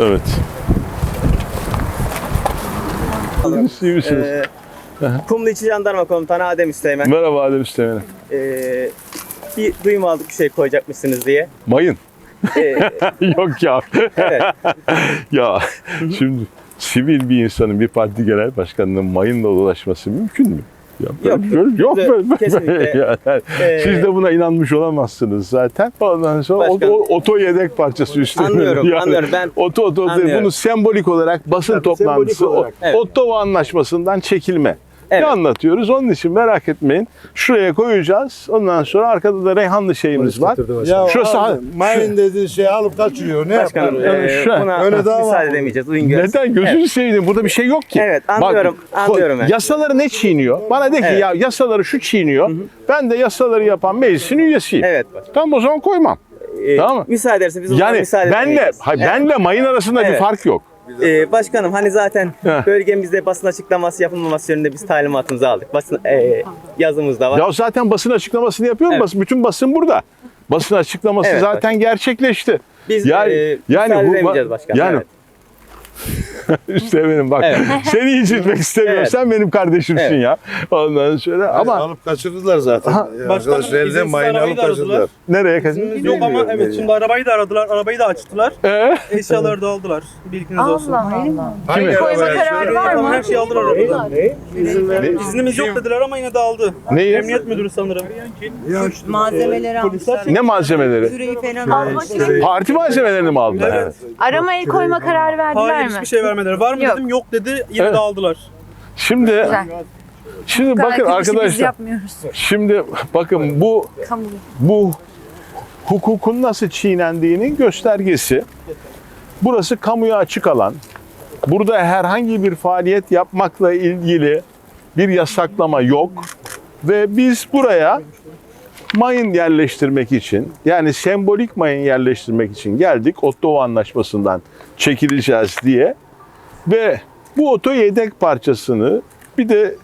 Evet. İyi misiniz? Ee, Kumluçi Jandarma Komutanı Adem Üsteğmen. Merhaba Adem Üstemen'e. Ee, bir duyum aldık bir şey koyacakmışsınız diye. Mayın. Ee, Yok ya. evet. ya şimdi sivil bir insanın bir parti genel başkanının mayınla dolaşması mümkün mü? Ya Yok, yok bize böyle, kesinlikle, yani Ee, Siz de buna inanmış olamazsınız zaten. Ondan sonra o, Başkanım. o- oto yedek parçası üstüne. Anlıyorum, anlıyorum. Ben Oto oto anlıyorum. bunu sembolik olarak basın Tabii, toplantısı olarak. o- Evet. Ottawa anlaşmasından çekilme. Evet. Ne anlatıyoruz? Onun için merak etmeyin. Şuraya koyacağız. Ondan sonra arkada da Reyhanlı şeyimiz var. Ya Şurası abi, mayın dediği şey alıp kaçırıyor. Ne Başkanım yapar? Yani ee, şu buna öyle daha var müsaade mı? edemeyeceğiz. Uyun görsün. Neden? Gözünü Evet. seveyim. Burada bir şey yok ki. Evet, anlıyorum, anlıyorum ben. Yasaları ne çiğniyor? Bana de ki Evet. ya yasaları şu çiğniyor. Ben de yasaları yapan meclisin üyesiyim. Evet. Tamam o zaman koymam. Ee, Tamam mı? Müsaade ederse biz Yani müsaade benle, hayır, Evet. benle mayın arasında bir Evet. fark yok. Ee, başkanım hani zaten Heh. bölgemizde basın açıklaması yapılmaması yönünde biz talimatımızı aldık. Basın ee, yazımız da var. Ya zaten basın açıklamasını yapıyor? Evet. Basın, bütün basın burada. Basın açıklaması Evet, zaten gerçekleşti. Biz yani- ee, yani bu- başkanım. yani- evet. işte benim bak. Evet. Seni incitmek istemiyorum. Evet. Sen benim kardeşimsin Evet. ya. Ondan sonra Ama ama alıp kaçırdılar zaten. Başkanım, Arkadaşlar elden izinsiz mayın arabayı alıp kaçırdılar. nereye? İznimiz yok ama evet yani. şimdi arabayı da aradılar, arabayı da açtılar. Ee? Eşyaları da aldılar. Bilginiz olsun. Allah Allah. Hangi Koyma kararı var mı? her şeyi aldılar arabadan. Ne? İznimiz yok dediler ama yine de aldı. Neyi? Emniyet müdürü sanırım. Malzemeleri almışlar. Ne malzemeleri? Küreği falan almışlar. Parti malzemelerini mi aldılar? Evet. Arama el koyma kararı verdiler Hayır mi? hiçbir şey vermediler. Var mı Yok. dedim yok dedi yine Evet. de aldılar. Şimdi Güzel. şimdi bakın kötü işi biz arkadaşlar. yapmıyoruz. Şimdi bakın bu Kamu. bu hukukun nasıl çiğnendiğinin göstergesi. Burası kamuya açık alan. Burada herhangi bir faaliyet yapmakla ilgili bir yasaklama yok. Ve biz buraya mayın yerleştirmek için yani sembolik mayın yerleştirmek için geldik. Ottawa Anlaşması'ndan çekileceğiz diye. Ve bu oto yedek parçasını bir de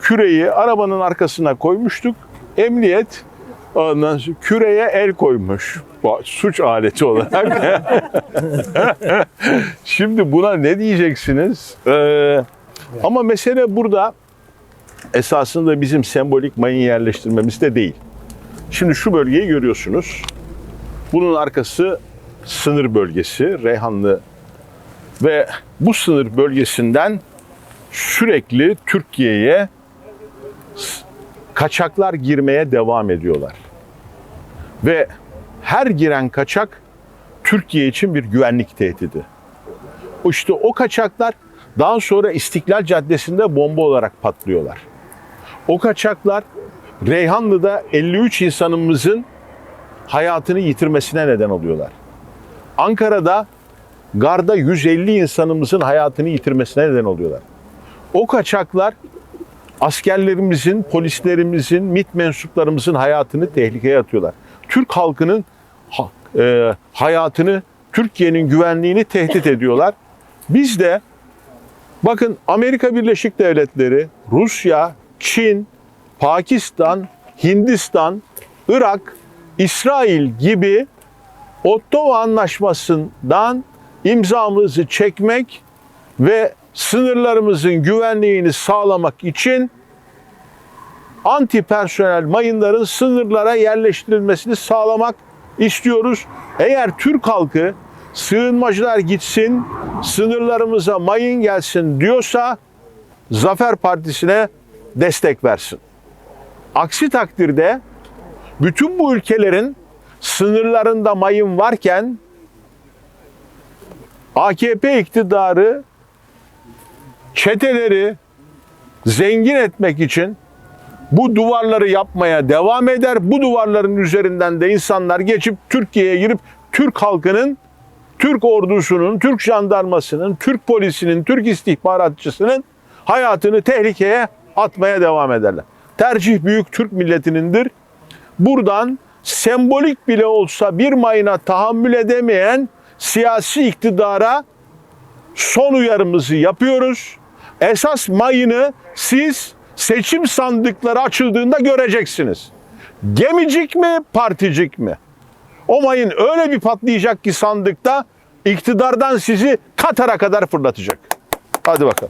küreyi arabanın arkasına koymuştuk. Emniyet ondan küreye el koymuş. Suç aleti olarak. Şimdi buna ne diyeceksiniz? Ee, ama mesele burada esasında bizim sembolik mayın yerleştirmemiz de değil. Şimdi şu bölgeyi görüyorsunuz. Bunun arkası sınır bölgesi, Reyhanlı ve bu sınır bölgesinden sürekli Türkiye'ye kaçaklar girmeye devam ediyorlar. Ve her giren kaçak Türkiye için bir güvenlik tehdidi. İşte o kaçaklar daha sonra İstiklal Caddesi'nde bomba olarak patlıyorlar. O kaçaklar Reyhanlı'da 53 insanımızın hayatını yitirmesine neden oluyorlar. Ankara'da Garda 150 insanımızın hayatını yitirmesine neden oluyorlar. O kaçaklar askerlerimizin, polislerimizin, MİT mensuplarımızın hayatını tehlikeye atıyorlar. Türk halkının ha- e, hayatını, Türkiye'nin güvenliğini tehdit ediyorlar. Biz de bakın Amerika Birleşik Devletleri, Rusya, Çin, Pakistan, Hindistan, Irak, İsrail gibi Ottawa Anlaşması'ndan imzamızı çekmek ve sınırlarımızın güvenliğini sağlamak için anti personel mayınların sınırlara yerleştirilmesini sağlamak istiyoruz. Eğer Türk halkı sığınmacılar gitsin, sınırlarımıza mayın gelsin diyorsa Zafer Partisi'ne destek versin. Aksi takdirde bütün bu ülkelerin sınırlarında mayın varken AKP iktidarı çeteleri zengin etmek için bu duvarları yapmaya devam eder. Bu duvarların üzerinden de insanlar geçip Türkiye'ye girip Türk halkının, Türk ordusunun, Türk jandarmasının, Türk polisinin, Türk istihbaratçısının hayatını tehlikeye atmaya devam ederler. Tercih büyük Türk milletinindir. Buradan sembolik bile olsa bir mayına tahammül edemeyen siyasi iktidara son uyarımızı yapıyoruz. Esas mayını siz seçim sandıkları açıldığında göreceksiniz. Gemicik mi, particik mi? O mayın öyle bir patlayacak ki sandıkta iktidardan sizi Katar'a kadar fırlatacak. Hadi bakalım.